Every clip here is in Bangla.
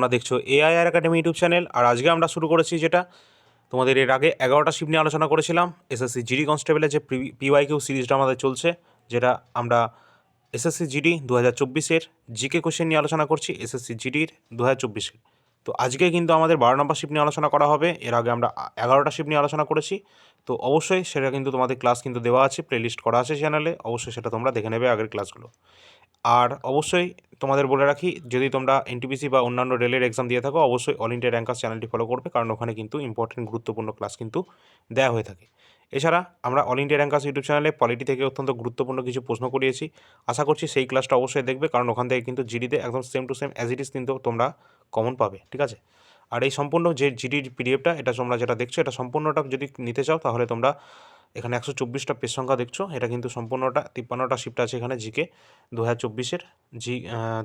তোমরা দেখছ এআইআর একাডেমি ইউটিউব চ্যানেল। আর আজকে আমরা শুরু করেছি যেটা, তোমাদের এর আগে এগারোটা শিপ নিয়ে আলোচনা করেছিলাম এসএসসি জিডি কনস্টেবলের যে পিওয়াই কিউ সিরিজটা আমাদের চলছে, যেটা আমরা এসএসসি জিডি দু হাজার চব্বিশের জিকে কোশ্চেন নিয়ে আলোচনা করছি এসএসসি জিডির দু হাজার চব্বিশের তো আজকে কিন্তু আমাদের বারো নম্বর শিপ নিয়ে আলোচনা করা হবে, এর আগে আমরা এগারোটা শিপ নিয়ে আলোচনা করেছি। তো অবশ্যই সেটা কিন্তু তোমাদের ক্লাস কিন্তু দেওয়া আছে প্লেলিস্ট করা আছে চ্যানেলে অবশ্যই সেটা তোমরা দেখে নেবে আগের ক্লাসগুলো আর অবশ্যই তোমাদের বলে রাখি, যদি তোমরা এনটিপিসি বা অন্যান্য রেলের এক্সাম দিয়ে থাকো, অবশ্যই অল ইন্ডিয়া র্যাঙ্কার্স চ্যানেলটি ফলো করবে, কারণ ওখানে কিন্তু ইম্পর্টেন্ট গুরুত্বপূর্ণ ক্লাস কিন্তু দেওয়া হয়ে থাকে। এছাড়া আমরা অল ইন্ডিয়া র্যাঙ্কার্স ইউটিউব চ্যানেলে পলিটি থেকে অত্যন্ত গুরুত্বপূর্ণ কিছু প্রশ্ন করিয়েছি। আশা করছি সেই ক্লাসটা অবশ্যই দেখবে, কারণ ওখান থেকে কিন্তু জিডিতে একদম same to same as it is কিন্তু তোমরা কমন পাবে, ঠিক আছে? আর এই সম্পূর্ণ যে জিডির পিডিএফটা এটা তোমরা যেটা দেখছ, এটা সম্পূর্ণটা যদি নিতে চাও, তাহলে তোমরা এখানে একশো চব্বিশটা পেজ সংখ্যা দেখছ। এটা কিন্তু সম্পূর্ণটা, তিপ্পান্নটা শিফট আছে এখানে জিকে দু হাজার চব্বিশের জি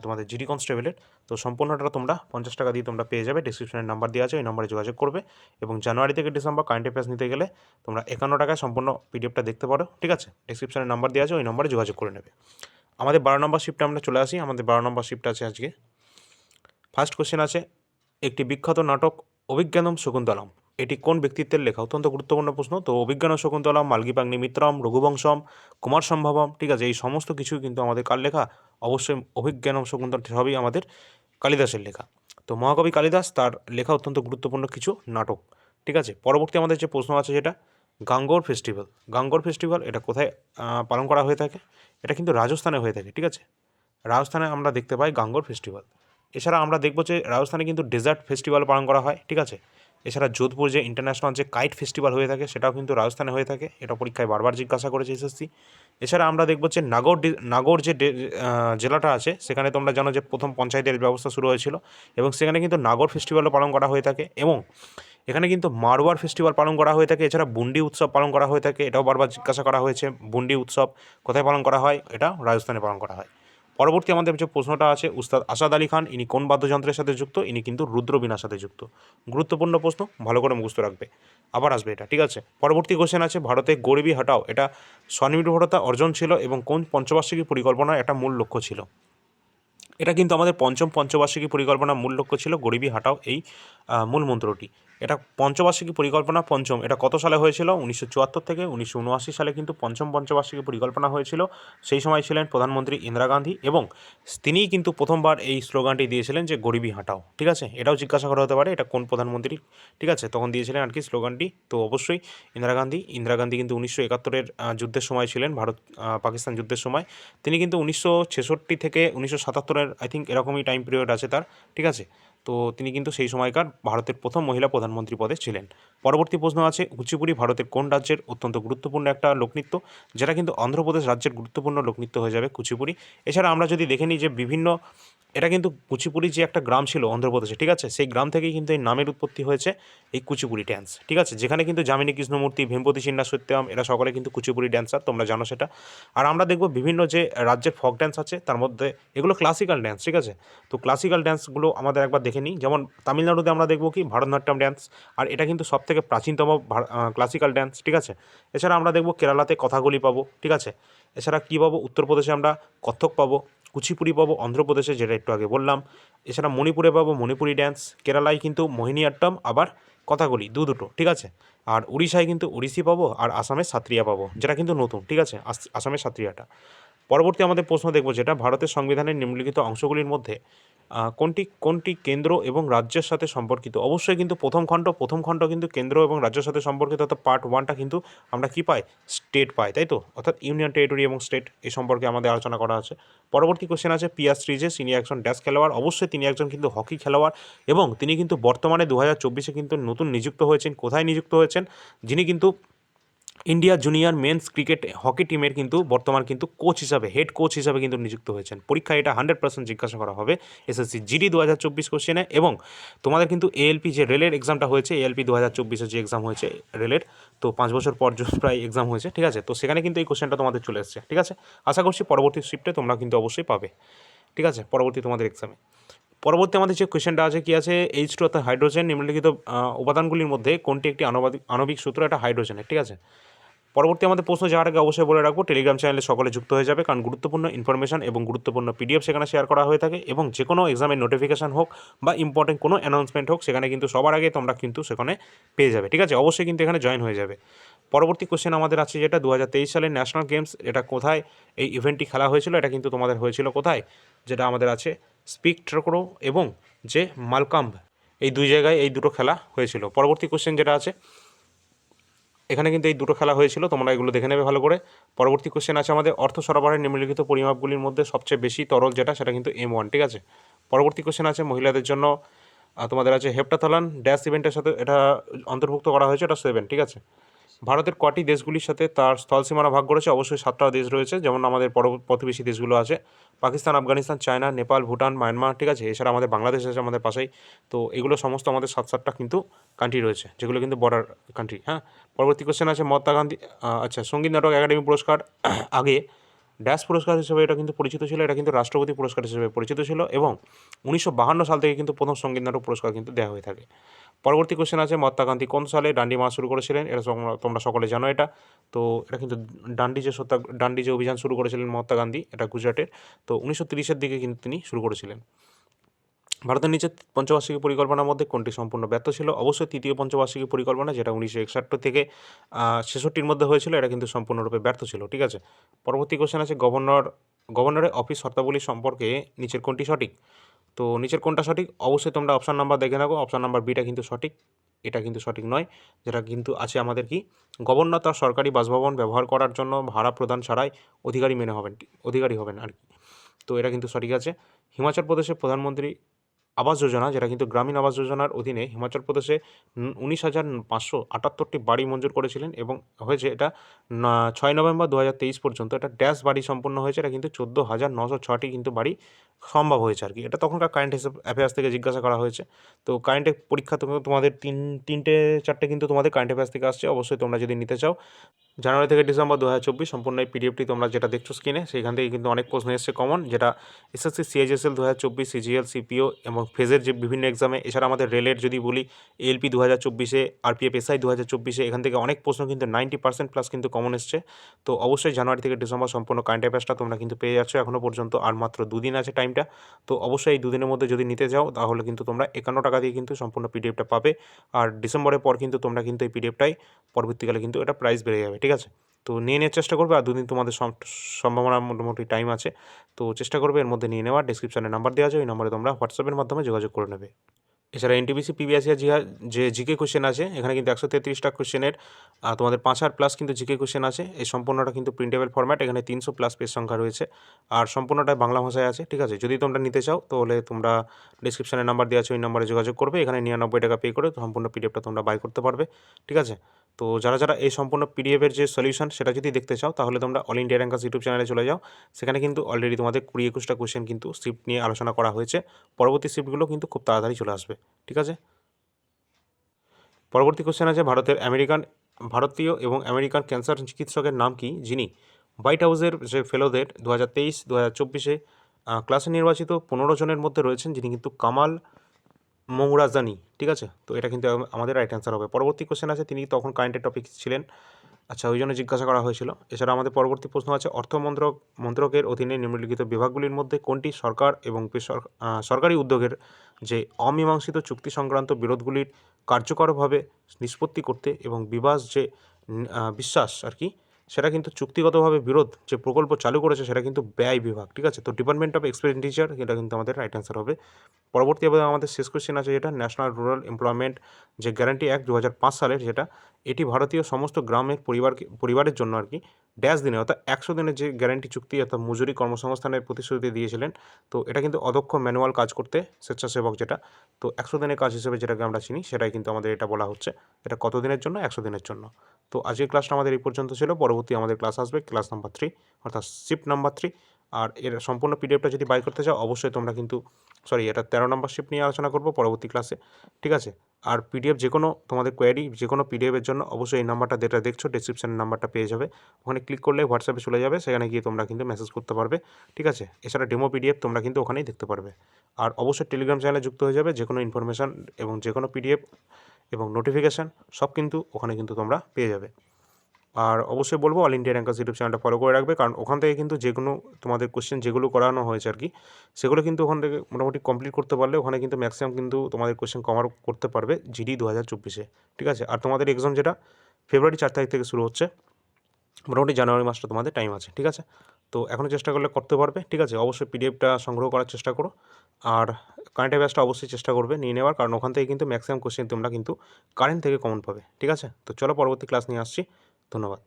তোমাদের জিডি কনস্টেবলের তো সম্পূর্ণটা তোমরা পঞ্চাশ টাকা দিয়ে তোমরা পেয়ে যাবে। ডিসক্রিপশনের নাম্বার দেওয়া আছে, ওই নাম্বারে যোগাযোগ করবে। এবং জানুয়ারি থেকে ডিসেম্বর কারেন্ট অ্যাফেয়ার্স নিতে গেলে তোমরা একান্ন টাকায় সম্পূর্ণ পিডিএফটা দেখতে পারো। ঠিক আছে? ডিসক্রিপশনের নাম্বার দেওয়া আছে, ওই নাম্বারে যোগাযোগ করে নেবে। আমাদের বারো নম্বর শিফটে আমরা চলে আসি। আমাদের বারো নম্বর শিফট আছে আজকে। ফার্স্ট কোশ্চেন আছে, একটি বিখ্যাত নাটক, অভিজ্ঞানম শকুন্তলম। এটি কোন ব্যক্তিত্বের লেখা? অত্যন্ত গুরুত্বপূর্ণ প্রশ্ন। তো অভিজ্ঞান শকুন্তলম মালগিপাগ্নি মিত্রম, রঘুবংশম, কুমার সম্ভবম, ঠিক আছে? এই সমস্ত কিছু কিন্তু আমাদের কার লেখা? অবশ্যই অভিজ্ঞানম শকুন্তল সবই আমাদের কালিদাসের লেখা। তো মহাকবি কালিদাস, তার লেখা অত্যন্ত গুরুত্বপূর্ণ কিছু নাটক, ঠিক আছে? পরবর্তী আমাদের যে প্রশ্ন আছে যেটা গাঙ্গোর ফেস্টিভ্যাল। গাঙ্গোর ফেস্টিভ্যাল, এটা কোথায় পালন করা হয়ে থাকে? এটা কিন্তু রাজস্থানে হয়ে থাকে, ঠিক আছে? রাজস্থানে আমরা দেখতে পাই গাঙ্গোর ফেস্টিভ্যাল। এছাড়া আমরা দেখব যে রাজস্থানে কিন্তু ডেজার্ট ফেস্টিভ্যাল পালন করা হয়, ঠিক আছে? এছাড়া যোধপুর যে ইন্টারন্যাশনাল যে কাইট ফেস্টিভ্যাল হয়ে থাকে, সেটাও কিন্তু রাজস্থানে হয়ে থাকে। এটা পরীক্ষায় বারবার জিজ্ঞাসা করেছে এসএসসি এছাড়া আমরা দেখব যে নাগর নাগর যে জেলাটা আছে, সেখানে তোমরা জানো যে প্রথম পঞ্চায়েতের ব্যবস্থা শুরু হয়েছিল এবং সেখানে কিন্তু নাগর ফেস্টিভ্যালও পালন করা হয়ে থাকে এবং এখানে কিন্তু মারওয়ার ফেস্টিভ্যাল পালন করা হয়ে থাকে, এছাড়া বুন্ডি উৎসব পালন করা হয়ে থাকে, এটাও বারবার জিজ্ঞাসা করা হয়েছে। বুন্ডি উৎসব কোথায় পালন করা হয়? এটা রাজস্থানে পালন করা হয়। পরবর্তী আমাদের যে প্রশ্নটা আছে, উস্তাদ আসাদ আলী খান, ইনি কোন বাদ্যযন্ত্রের সাথে যুক্ত? ইনি কিন্তু রুদ্রবীণার সাথে যুক্ত। গুরুত্বপূর্ণ প্রশ্ন, ভালো করে মুখস্থ রাখবে। আবার আসবে এটা, ঠিক আছে? পরবর্তী কোশ্চেন আছে, ভারতে গরিবী হটাও, এটা স্বনির্ভরতা অর্জন ছিল এবং কোন পঞ্চবার্ষিকী পরিকল্পনার একটা মূল লক্ষ্য ছিল? এটা কিন্তু আমাদের পঞ্চম পঞ্চবার্ষিকী পরিকল্পনার মূল লক্ষ্য ছিল গরিবী হাটাও এই মূল মন্ত্রটি। এটা পঞ্চবার্ষিকী পরিকল্পনা, পঞ্চম, এটা কত সালে হয়েছিল? উনিশশো চুয়াত্তর থেকে উনিশশো উনআশি সালে কিন্তু পঞ্চম পঞ্চবার্ষিকী পরিকল্পনা হয়েছিল। সেই সময় ছিলেন প্রধানমন্ত্রী ইন্দিরা গান্ধী এবং তিনিই কিন্তু প্রথমবার এই স্লোগানটি দিয়েছিলেন যে, গরিবী হাঁটাও ঠিক আছে? এটাও জিজ্ঞাসা করা হতে পারে, এটা কোন প্রধানমন্ত্রী ঠিক আছে? তখন দিয়েছিলেন আর কি স্লোগানটি, তো অবশ্যই ইন্দিরা গান্ধী ইন্দিরা গান্ধী কিন্তু উনিশশো একাত্তরের যুদ্ধের সময় ছিলেন, ভারত পাকিস্তান যুদ্ধের সময়। তিনি কিন্তু উনিশশো ছেষট্টি থেকে উনিশশো সাতাত্তরের, আই থিঙ্ক, এরকমই টাইম পিরিয়ড আছে তার, ঠিক আছে? তো তিনি কিন্তু সেই সময়কার ভারতের প্রথম মহিলা প্রধানমন্ত্রী পদে ছিলেন। পরবর্তী প্রশ্ন আছে, কুচিপুড়ি ভারতের কোন রাজ্যের অত্যন্ত গুরুত্বপূর্ণ একটা লোকনৃত্য? যেটা কিন্তু অন্ধ্রপ্রদেশ রাজ্যের গুরুত্বপূর্ণ লোকনৃত্য হয়ে যাবে কুচিপুড়ি। এছাড়া আমরা যদি দেখে নিই যে বিভিন্ন এটা কিন্তু কুচিপুড়ি যে একটা গ্রাম ছিল অন্ধ্রপ্রদেশে, ঠিক আছে? সেই গ্রাম থেকেই কিন্তু এই নামের উৎপত্তি হয়েছে এই কুচিপুড়ি ড্যান্স ঠিক আছে? যেখানে কিন্তু যামিনী কৃষ্ণমূর্তি, ভীমপতি সিন্হা সত্যম এরা সকলে কিন্তু কুচিপুড়ি ড্যান্সার তোমরা জানো সেটা। আর আমরা দেখব বিভিন্ন যে রাজ্যের ফক ড্যান্স আছে, তার মধ্যে এগুলো ক্লাসিক্যাল ড্যান্স ঠিক আছে? তো ক্লাসিক্যাল ড্যান্সগুলো আমাদের একবার দেখে নিই। যেমন তামিলনাড়ুতে আমরা দেখব কি? ভারতনাট্যম ড্যান্স আর এটা কিন্তু সব থেকে প্রাচীনতম ক্লাসিক্যাল ড্যান্স ঠিক আছে? এছাড়া আমরা দেখব কেরালাতে কথাগুলি পাবো, ঠিক আছে? এছাড়া কী পাবো? উত্তরপ্রদেশে আমরা কত্থক পাবো, কুচিপুড়ি পাবো, অন্ধ্রপ্রদেশে যেটা একটু আগে বললাম। এছাড়া মণিপুরে পাবো মণিপুরি ড্যান্স কেরালায় কিন্তু মোহিনীআট্টম আবার কথাগুলি দু দুটো, ঠিক আছে? আর উড়িষ্যায় কিন্তু উড়িষ্যি পাবো আর আসামে সাত্রিয়া পাবো, যেটা কিন্তু নতুন, ঠিক আছে? আসামের সাত্রিয়াটা। পরবর্তী আমাদের প্রশ্ন দেখব যেটা, ভারতের সংবিধানের নিম্নলিখিত অংশগুলির মধ্যে কোনটি কোনটি কেন্দ্র এবং রাজ্যের সাথে সম্পর্কিত? অবশ্যই কিন্তু প্রথম খণ্ড প্রথম খণ্ড কিন্তু কেন্দ্র এবং রাজ্যের সাথে সম্পর্কিত, অর্থাৎ পার্ট ওয়ানটা কিন্তু আমরা কী পাই? স্টেট পাই, তাই তো? অর্থাৎ ইউনিয়ন টেরিটরি এবং স্টেট এই সম্পর্কে আমাদের আলোচনা করা আছে। পরবর্তী কোশ্চেন আছে পিয়ার শ্রীজে তিনি একজন ড্যাশ খেলোয়াড়, অবশ্যই তিনি একজন কিন্তু হকি খেলোয়াড় এবং তিনি কিন্তু বর্তমানে দু হাজার চব্বিশে কিন্তু নতুন নিযুক্ত হয়েছেন। কোথায় নিযুক্ত হয়েছেন? যিনি কিন্তু India junior men's cricket hockey টিমের কিন্তু বর্তমান কিন্তু কোচ হিসাবে হেড কোচ হিসাবে কিন্তু নিযুক্ত হয়েছেন। পরীক্ষায় এটা হান্ড্রেড পার্সেন্ট জিজ্ঞাসা করা হবে। এসএসসি জিডি দু হাজার চব্বিশ কোশ্চেনে এবং তোমাদের কিন্তু এএলপি যে রেলের এক্সামটা হয়েছে এএলপি দু হাজার চব্বিশের যে এক্সাম হয়েছে রেলের, তো পাঁচ বছর পর প্রায় এক্সাম হয়েছে, ঠিক আছে? তো সেখানে কিন্তু এই কোশ্চেনটা তোমাদের চলে এসছে, ঠিক আছে? আশা করছি পরবর্তী শিফটে তোমরা কিন্তু অবশ্যই পাবে, ঠিক আছে? পরবর্তী তোমাদের এক্সামে পরবর্তী আমাদের যে কোয়েশ্চেনটা আছে, কি আছে? এইচ টু অর্থাৎ হাইড্রোজেন নিম্নলিখিত উপাদানগুলির মধ্যে কোনটি একটি আণবিক আণবিক সূত্র? এটা হাইড্রোজেনের ঠিক আছে? পরবর্তী আমাদের প্রশ্ন যাওয়ার আগে অবশ্যই বলে রাখব টেলিগ্রাম চ্যানেলে সকলে যুক্ত হয়ে যাবে, কারণ গুরুত্বপূর্ণ ইনফরমেশন এবং গুরুত্বপূর্ণ পিডিএফ সেখানে শেয়ার করা হয়ে থাকে এবং যে কোনো এক্সামের নোটিফিকেশন হোক বা ইম্পর্টেন্ট কোনো অ্যানাউন্সমেন্ট হোক, সেখানে কিন্তু সবার আগে তোমরা কিন্তু সেখানে পেয়ে যাবে। ঠিক আছে? অবশ্যই কিন্তু এখানে জয়েন হয়ে যাবে। পরবর্তী কোশ্চেন আমাদের আছে যেটা দু হাজার তেইশ সালের ন্যাশনাল গেমস এটা কোথায়? এই ইভেন্টটি খেলা হয়েছিল, এটা কিন্তু তোমাদের হয়েছিল কোথায়? যেটা আমাদের আছে স্পিক ট্রোকরো এবং যে মালকাম্ব এই দুই জায়গায় এই দুটো খেলা হয়েছিল। পরবর্তী কোশ্চেন যেটা আছে এখানে কিন্তু এই দুটো খেলা হয়েছিল, তোমরা এগুলো দেখে নেবে ভালো করে। পরবর্তী কোশ্চেন আছে আমাদের অর্থ সরবরাহের নিম্নলিখিত পরিমাপগুলির মধ্যে সবচেয়ে বেশি তরল যেটা, সেটা কিন্তু এম ওয়ান ঠিক আছে? পরবর্তী কোশ্চেন আছে মহিলাদের জন্য তোমাদের আছে হেপ্টাথলান ড্যাশ ইভেন্টের সাথে এটা অন্তর্ভুক্ত করা হয়েছে, এটা সেভেন ঠিক আছে? ভারতের কটি দেশগুলির সাথে তার স্থল সীমানা ভাগ করেছে, অবশ্যই সাতটা দেশ রয়েছে, যেমন আমাদের পর প্রতিবেশী দেশগুলো আছে। পাকিস্তান, আফগানিস্তান, চায়না, নেপাল, ভুটান, মায়ানমার, ঠিক আছে? এছাড়া আমাদের বাংলাদেশ আছে আমাদের পাশেই। তো এগুলো সমস্ত আমাদের সাত সাতটা কিন্তু কান্ট্রি রয়েছে, যেগুলো কিন্তু বর্ডার কান্ট্রি হ্যাঁ? পরবর্তী কোশ্চেন আছে মহাত্মা গান্ধী আচ্ছা সংগীত নাটক একাডেমি পুরস্কার, আগে ড্যাশ পুরস্কার হিসেবে এটা কিন্তু পরিচিত ছিল, এটা কিন্তু রাষ্ট্রপতি পুরস্কার হিসেবে পরিচিত ছিল এবং উনিশশো সাল থেকে কিন্তু প্রথম সংগীত নাটক পুরস্কার কিন্তু দেওয়া হয়ে থাকে। পরবর্তী কোশ্চেন আছে মহাত্মা গান্ধী কোন সালে ডান্ডি মার্চ শুরু করেছিলেন? এটা তোমরা সকলে জানো এটা। তো এটা কিন্তু ডান্ডি যে সত্যা ডান্ডি যে অভিযান শুরু করেছিলেন মহাত্মা গান্ধী, এটা গুজরাটের। তো উনিশশো তিরিশের দিকে কিন্তু তিনি শুরু করেছিলেন। ভারতের নিচে পঞ্চবার্ষিকী পরিকল্পনার মধ্যে কোনটি সম্পূর্ণ ব্যর্থ ছিল? অবশ্যই তৃতীয় পঞ্চবার্ষিকী পরিকল্পনা, যেটা উনিশশো একষট্টি থেকে ছেষট্টির মধ্যে হয়েছিল, এটা কিন্তু সম্পূর্ণরূপে ব্যর্থ ছিল, ঠিক আছে? পরবর্তী কোশ্চেন আছে গভর্নর গভর্নরের অফিস শর্তাবলী সম্পর্কে নিচের কোনটি সঠিক? তো নিচের কোনটা সঠিক? অবশ্যই তোমরা অপশান নাম্বার দেখে রাখো অপশান নাম্বার বিটা কিন্তু সঠিক, এটা কিন্তু সঠিক নয়, যেটা কিন্তু আছে আমাদের কি? গভর্নর তার সরকারি বাসভবন ব্যবহার করার জন্য ভাড়া প্রদান ছাড়াই অধিকারী মেনে হবেন, অধিকারী হবেন আর কি। তো এটা কিন্তু সঠিক আছে। হিমাচল প্রদেশের প্রধানমন্ত্রী আবাস যোজনা, যেটা কিন্তু গ্রামীণ আবাস যোজনার অধীনে হিমাচল প্রদেশে উনিশ হাজার পাঁচশো আটাত্তরটি বাড়ি মঞ্জুর করেছিলেন এবং হয়েছে এটা ছয় নভেম্বর দু হাজার তেইশ পর্যন্ত। এটা ড্যাশ বাড়ি সম্পন্ন হয়েছে, এটা কিন্তু চোদ্দ হাজার নশো ছটি কিন্তু বাড়ি সম্ভব হয়েছে আর কি। এটা তখনকার কারেন্ট অ্যাফেয়ার্স থেকে জিজ্ঞাসা করা হয়েছে। তো কারেন্ট পরীক্ষা তুমি, তোমাদের তিন, তিনটে, চারটে কিন্তু তোমাদের কারেন্ট অ্যাফেয়ার্স থেকে আসছে। অবশ্যই তোমরা যদি নিতে চাও, জানুয়ারি থেকে ডিসেম্বর দু হাজার চব্বিশ সম্পূর্ণ এই পিডিএফটি তোমরা যেটা দেখছ স্ক্রিনে সেখান থেকে কিন্তু অনেক প্রশ্ন এসছে কমন যেটা এসএসসি সিএইচএসএল দু হাজার চব্বিশ সিজিএল সিপিও এবং ফেজের যে বিভিন্ন এক্সামে এছাড়া আমাদের রেলের যদি বলি এলপি দু হাজার চব্বিশে আরপিএফ এসআই দু হাজার চব্বিশে এখান থেকে অনেক প্রশ্ন কিন্তু নাইনটি পার্সেন্ট প্লাস কিন্তু কমন এসছে। তো অবশ্যই জানুয়ারি থেকে ডিসেম্বর সম্পূর্ণ কারেন্ট অ্যাফেয়ার্সটা তোমরা কিন্তু পেয়ে যাচ্ছ। এখনও পর্যন্ত আর মাত্র দুদিন আছে টাইমটা তো অবশ্যই এই দুদিনের মধ্যে যদি নিতে যাও, তাহলে কিন্তু তোমরা একান্ন টাকা দিয়ে কিন্তু সম্পূর্ণ পিডিএফটা পাবে। আর ডিসেম্বরের পর কিন্তু তোমরা কিন্তু এই পিডিএফটাই পরবর্তীকালে কিন্তু এটা প্রাইস বেড়ে যাবে, ঠিক আছে? তো নিয়ে নেওয়ার চেষ্টা করবে, আর দুদিন তোমাদের সম- সম্ভাবনা মোটামুটি টাইম আছে। তো চেষ্টা করবে, এর মধ্যে নিয়ে নেওয়ার। ডিসক্রিপশানে নাম্বার দেওয়া আছে, ওই নম্বরে তোমরা হোয়াটসঅ্যাপের মাধ্যমে যোগাযোগ করে নেবে। এছাড়া এনটিবিসি পিবিএসি জিহা যে জিকে কোশ্চেন আছে, এখানে কিন্তু একশো তেত্রিশটা কোশ্চেনের তোমাদের পাঁচ হাজার প্লাস কিন্তু জিকে কোশ্চেন আছে। এই সম্পূর্ণটা কিন্তু প্রিন্টেবল ফর্ম্যাট এখানে তিনশো প্লাস পেজ সংখ্যা রয়েছে। আর সম্পূর্ণটা বাংলা ভাষায় আছে, ঠিক আছে? যদি তোমরা নিতে চাও, তাহলে তোমরা ডিসক্রিপশানে নাম্বার দেওয়া আছে, ওই নাম্বারে যোগাযোগ করবে। এখানে নিরানব্বই টাকা পে করে সম্পূর্ণ পিডিএফটা তোমরা বাই করতে পারবে, ঠিক আছে? তো যারা যারা এই সম্পূর্ণ পিডিএফের যে সলিউশন সেটা যদি দেখতে চাও, তাহলে তোমরা অল ইন্ডিয়া র্যাঙ্কার্স ইউটিউব চ্যানেলে চলে যাও। সেখানে কিন্তু অলরেডি তোমাদের কুড়ি একুশটা কোয়েশ্চেন কিন্তু শিফট নিয়ে আলোচনা করা হয়েছে। পরবর্তী শিফটগুলো কিন্তু খুব তাড়াতাড়ি চলে আসবে। ঠিক আছে? পরবর্তী কোশ্চেন আছে ভারতের আমেরিকান ভারতীয় এবং আমেরিকান ক্যান্সার চিকিৎসকের নাম কি? যিনি হোয়াইট হাউসের যে ফেলোদের দু হাজার তেইশ দু হাজার চব্বিশে ক্লাসে নির্বাচিত পনেরো জনের মধ্যে রয়েছেন, যিনি কিন্তু কামাল মৌরাজানি, ঠিক আছে? তো এটা কিন্তু আমাদের রাইট অ্যান্সার হবে। পরবর্তী কোশ্চেন আছে, তিনি তখন কারেন্টের টপিক ছিলেন। আচ্ছা ওই জন্য জিজ্ঞাসা করা হয়েছিল। এছাড়া আমাদের পরবর্তী প্রশ্ন আছে অর্থ মন্ত্রক মন্ত্রকের অধীনে নিম্নলিখিত বিভাগগুলির মধ্যে কোনটি সরকার এবং সরকারি উদ্যোগের যে অমীমাংসিত চুক্তি সংক্রান্ত বিরোধগুলির কার্যকরভাবে নিষ্পত্তি করতে এবং বিবাস যে বিশ্বাস আর কি সেটা কিন্তু চুক্তিগতভাবে বিরোধ, যে প্রকল্প চালু করেছে সেটা কিন্তু ব্যয় বিভাগ, ঠিক আছে? তো ডিপার্টমেন্ট অফ এক্সপেন্ডিচার এটা কিন্তু আমাদের রাইট অ্যান্সার হবে। পরবর্তী এবার আমাদের শেষ কোশ্চেন আছে যেটা ন্যাশনাল রুরাল এমপ্লয়মেন্ট যে গ্যারান্টি অ্যাক্ট দু হাজার পাঁচ সালের, যেটা এটি ভারতীয় সমস্ত গ্রামের পরিবারকে, পরিবারের জন্য আর কি ড্যাশ দিনে, অর্থাৎ একশো দিনের যে গ্যারান্টি চুক্তি, অর্থাৎ মজুরি কর্মসংস্থানের প্রতিশ্রুতি দিয়েছিলেন, তো এটা কিন্তু অদক্ষ ম্যানুয়াল কাজ করতে স্বেচ্ছাসেবক যেটা, তো একশো দিনের কাজ হিসেবে যেটাকে আমরা চিনি, সেটাই কিন্তু আমাদের এটা বলা হচ্ছে। এটা কত দিনের জন্য? একশো দিনের জন্য। তো আজকের ক্লাসটা আমাদের এই পর্যন্ত ছিল, পরবর্তী আমাদের ক্লাস আসবে ক্লাস নাম্বার থ্রি অর্থাৎ শিফট নাম্বার থ্রি আর এর সম্পূর্ণ পিডিএফটা যদি বাই করতে চাও, অবশ্যই তোমরা কিন্তু সরি এটা তেরো নম্বর শিফট নিয়ে আলোচনা করব পরবর্তী ক্লাসে ঠিক আছে? আর পিডিএফ যে কোনো, তোমাদের কোয়ারি যে কোনো পিডিএফের জন্য অবশ্যই এই নাম্বারটা যেটা দেখছ ডিসক্রিপশনের নাম্বারটা পেয়ে যাবে। ওখানে ক্লিক করলে হোয়াটসঅ্যাপে চলে যাবে, সেখানে গিয়ে তোমরা কিন্তু মেসেজ করতে পারবে, ঠিক আছে? এছাড়া ডেমো পিডিএফ তোমরা কিন্তু ওখানেই দেখতে পারবে। আর অবশ্যই টেলিগ্রাম চ্যানেলে যুক্ত হয়ে যাবে যে কোনো ইনফরমেশান এবং যে কোনো পিডিএফ এবং নোটিফিকেশান সব কিন্তু ওখানে কিন্তু তোমরা পেয়ে যাবে। আর অবশ্যই বলব অল ইন্ডিয়া র্যাঙ্কার্স ইউটিউব চ্যানেলটা ফলো করে রাখবে। কারণ ওখান থেকে কিন্তু যে কোনো তোমাদের কোশ্চেন যেগুলো করানো হয়েছে আর কি সেগুলো কিন্তু ওখান থেকে মোটামুটি কমপ্লিট করতে পারলে ওখানে কিন্তু ম্যাক্সিমাম কিন্তু তোমাদের কোশ্চেন কভার করতে পারবে জিডি দু হাজার চব্বিশে। ঠিক আছে? আর তোমাদের এক্সাম যেটা ফেব্রুয়ারি চার তারিখ থেকে শুরু হচ্ছে, মোটামুটি জানুয়ারি মাসটা তোমাদের টাইম আছে। ঠিক আছে? তো এখনও চেষ্টা করলে করতে পারবে। ঠিক আছে? অবশ্যই পিডিএফটা সংগ্রহ করার চেষ্টা করো। আর কারেন্ট অ্যাফেয়ার্সটা অবশ্যই চেষ্টা করবে নিয়ে নেওয়ার, কারণ ওখান থেকে কিন্তু ম্যাক্সিমাম কোশ্চেন তোমরা কিন্তু কারেন্ট থেকে কমন পাবে। ঠিক আছে? তো চলো পরবর্তী ক্লাস নিয়ে আসছি। ধন্যবাদ